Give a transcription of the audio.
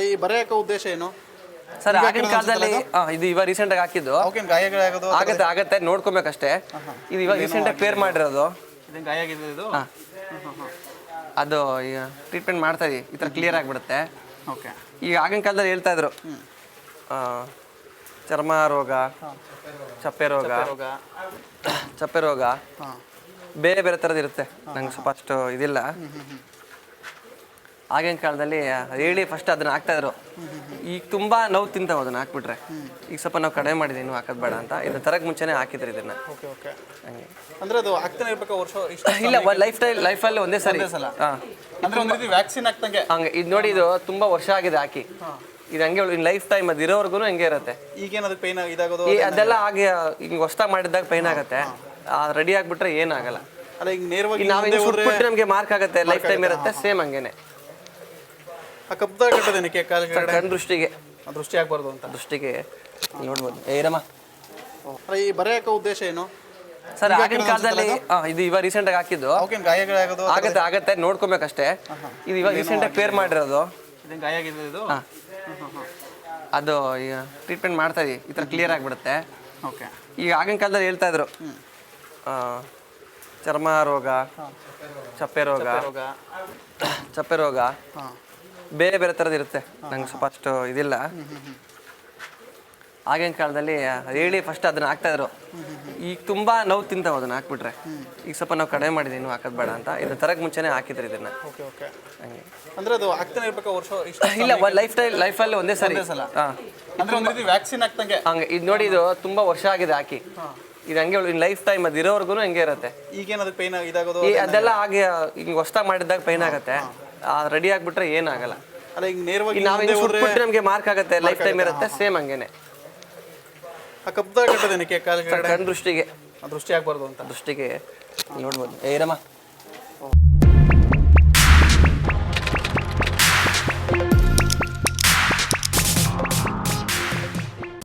ಈ ಬರೆ ಉದ್ದೇಶ ಏನು? ಸರ್ ಆಗಿನ ಕಾಲದಲ್ಲಿ ಇದು ಇವಾಗ ರೀಸೆಂಟ್ ಆಗಿ ಹಾಕಿದ್ದು. ಆಗತ್ತೆ ಆಗತ್ತೆ ನೋಡ್ಕೊಬೇಕಷ್ಟೇ. ಇದು ಇವಾಗ ರೀಸೆಂಟ್ ಆಗಿ ಪೇರ್ ಮಾಡಿರೋದು. ಇದೇನು ಗಾಯ ಆಗಿದೆ ಇದು? ಹಾ. ಅದು ಈಗ ಟ್ರೀಟ್ಮೆಂಟ್ ಮಾಡ್ತಾ ಇದೀವಿ. ಈ ಥರ ಕ್ಲಿಯರ್ ಆಗಿಬಿಡುತ್ತೆ. ಓಕೆ. ಈಗ ಆಗಿನ ಕಾಲದಲ್ಲಿ ಹೇಳ್ತಾ ಇದ್ರು. ಚರ್ಮ ರೋಗ ಚಪ್ಪೆ ರೋಗ ರೋಗ. ಚಪ್ಪೆ ರೋಗ ಬೇರೆ ಬೇರೆ ಥರದ್ದು ಇರುತ್ತೆ. ನಂಗೆ ಸ್ವಲ್ಪ ಅಷ್ಟು ಇದಿಲ್ಲ. ಆಗಿನ ಕಾಲದಲ್ಲಿ ಹೇಳಿ ಫಸ್ಟ್ ಅದನ್ನ ಹಾಕ್ತಾ ಇದ್ರು ಈಗ ತುಂಬಾ ನೋವು ತಿಂತಾವ ಅದನ್ನ ಹಾಕ್ಬಿಟ್ರೆ. ಈಗ ಸ್ವಲ್ಪ ನಾವು ಕಡಿಮೆ ಮಾಡಿದೀವಿ ಇನ್ನೂ ಹಾಕೋದು ಬೇಡ ಅಂತ ಇದನ್ನ ತರಕ್ ಮುಂಚೆನೆ ಹಾಕಿದ್ರು ಇದನ್ನ. ಹಂಗೆ. ಅಂದ್ರೆ ಅದು ಆಗ್ತಾನೆ ಇರ್ಬೇಕು ವರ್ಷ ಇಷ್ಟು ಇಲ್ಲ ಲೈಫ್ ಸ್ಟೈಲ್ ಲೈಫಲ್ಲಿ ಒಂದೇ ಸರಿ. ಸಲ? ಹಾಂ. ಅಂದ್ರೆ ಒಂದು ರೀತಿ ವ್ಯಾಕ್ಸಿನ್ ಹಾಕ್ದಂಗೆ? ಹಂಗೆ ಇದು ನೋಡಿ ಇದು ತುಂಬಾ ವರ್ಷ ಆಗಿದೆ ಹಾಕಿ. ಇದು ಹಂಗೆ ಇನ್ ಲೈಫ್ ಟೈಮ್ ಅದು ಇರೋವರೆಗೂ ಹಂಗೆ ಇರುತ್ತೆ. ಈಗೇನು ಅದಕ್ಕೆ ಪೈನ್ ಇದಾಗೋದು ಈ ಅದೆಲ್ಲ? ಹಾಗೆ ಹಿಂಗೆ ಹೊಸ್ದಾಗಿ ಮಾಡಿದಾಗ ಪೈನ್ ಆಗುತ್ತೆ. ರೆಡಿ ಆಗಿಬಿಟ್ರೆ ಏನಾಗಲ್ಲ ಅಲ್ಲ ಈಗ ನೇರವಾಗಿ ಈಗ ನಾವು ಮುಂದೆ ಹೋದ್ರೆ ಸುಟ್ಬಿಟ್ರೆ ನಮಗೆ ಮಾರ್ಕ್ ಆಗುತ್ತೆ ಲೈಫ್ ಟೈಮ್ ಇರುತ್ತೆ ಸೇಮ್ ಹಂಗೇನೆ. ಆ ಕಬ್ಬದ ಕಟ್ಟೋದೇನಕ್ಕೆ ಕಾಲ್ ಕೆಳಗಡೆ? ಕಣ್ ದೃಷ್ಟಿಗೆ. ದೃಷ್ಟಿ ಆಗ್ಬಾರ್ದು ಅಂತ. ದೃಷ್ಟಿಗೆ. ನೋಡ್ಬೋದು. ಏರಮ್ಮ ಅಲ್ಲ, ಈ ಬರೆಯಕ ಉದ್ದೇಶ ಏನು? ಸರ್ ಆಗಿನ ಕಾಲದಲ್ಲಿ ಆ, ಇದು ಇವಾಗ ರೀಸೆಂಟ್ ಆಗಿ ಹಾಕಿದ್ದು. ಅವಕ್ಕೇನು ಗಾಯಗಳಾಗೋದು ಆಗತ್ತೆ ಆಗತ್ತೆ ನೋಡ್ಕೊಬೇಕಷ್ಟೇ ಇದು ಇವಾಗ ರೀಸೆಂಟ್ ಆಗಿ ಪೇರ್ ಮಾಡಿರೋದು. ಇದೇನು ಗಾಯ ಆಗಿದೆ ಇದು? ಹಾ. ಅದು ಈಗ ಟ್ರೀಟ್ಮೆಂಟ್ ಮಾಡ್ತಾ ಇದೀವಿ. ಈ ಥರ ಕ್ಲಿಯರ್ ಆಗಿಬಿಡುತ್ತೆ. ಓಕೆ. ಈಗ ಆಗಿನ ಕಾಲದಲ್ಲಿ ಹೇಳ್ತಾ ಇದ್ರು. ಆ, ಚರ್ಮ ರೋಗ ಚಪ್ಪೆ ರೋಗ ರೋಗ. ಚಪ್ಪೆ ರೋಗ. ಹಾಂ. ಬೇರೆ ಬೇರೆ ಥರದ್ದು ಇರುತ್ತೆ. ನಂಗೆ ಸ್ವಲ್ಪ ಅಷ್ಟು ಇದಿಲ್ಲ. ಆಗಿನ ಕಾಲದಲ್ಲಿ ಹೇಳಿ ಫಸ್ಟ್ ಅದನ್ನ ಹಾಕ್ತಾ ಇದ್ರು. ಈಗ ತುಂಬಾ ನೋವು ತಿಂತಾವ ಅದನ್ನ ಹಾಕ್ಬಿಟ್ರೆ. ಈಗ ಸ್ವಲ್ಪ ನಾವು ಕಡಿಮೆ ಮಾಡಿದ್ವಿ ಇನ್ನೂ ಹಾಕೋದು ಬೇಡ ಅಂತ. ಇದ್ರ ತರಕ್ ಮುಂಚೆನೆ ಹಾಕಿದ್ರು ಇದನ್ನ. ಹಂಗೆ. ಅಂದ್ರೆ ಅದು ಆಗ್ತಾನೆ ಇರ್ಬೇಕು ವರ್ಷ ಇಷ್ಟು ಇಲ್ಲ ಲೈಫ್ ಸ್ಟೈಲ್ ಲೈಫಲ್ಲಿ ಒಂದೇ ಸರಿ. ವ್ಯಾಕ್ಸಿನ್ ಹಾಕ್ದಂಗೆ. ಹಂಗೆ ಇದು ನೋಡಿ ಇದು ತುಂಬಾ ವರ್ಷ ಆಗಿದೆ ಹಾಕಿ. ಇದು ಹಂಗೆ ಇನ್ ಲೈಫ್ ಟೈಮ್ ಅದು ಇರೋವರೆಗೂ ಹಂಗೆ ಇರುತ್ತೆ. ಈಗೇನದು ಪೈನ್ ಇದಾಗೋದು ಅದೆಲ್ಲ? ಹಾಗೆ ಹಿಂಗೆ ಹೊಸ್ದಾಗಿ ಮಾಡಿದಾಗ ಪೈನ್ ಆಗುತ್ತೆ. ರೆಡಿ ಆಗ್ಬಿಟ್ರೆ ಏನಾಗಲ್ಲ. ಅಲ್ಲ ಈಗ ನೇರವಾಗಿ ನಾವು ಹಿಂಗೆ ಸುಟ್ಬಿಟ್ಟು ನಮಗೆ ಮಾರ್ಕ್ ಆಗುತ್ತೆ ಲೈಫ್ ಟೈಮ್ ಇರುತ್ತೆ ಸೇಮ್ ಹಂಗೇನೆ. ಆ ಕಬ್ಬದ ಕಟ್ಟೋದೇನಕ್ಕೆ ಕಾಲ ಕಣ್ಣು ಕಣ್ ದೃಷ್ಟಿಗೆ. ದೃಷ್ಟಿ ಆಗ್ಬಾರ್ದು ಅಂತ. ದೃಷ್ಟಿಗೆ ನೋಡ್ಬೋದು. ಏರಮ್ಮ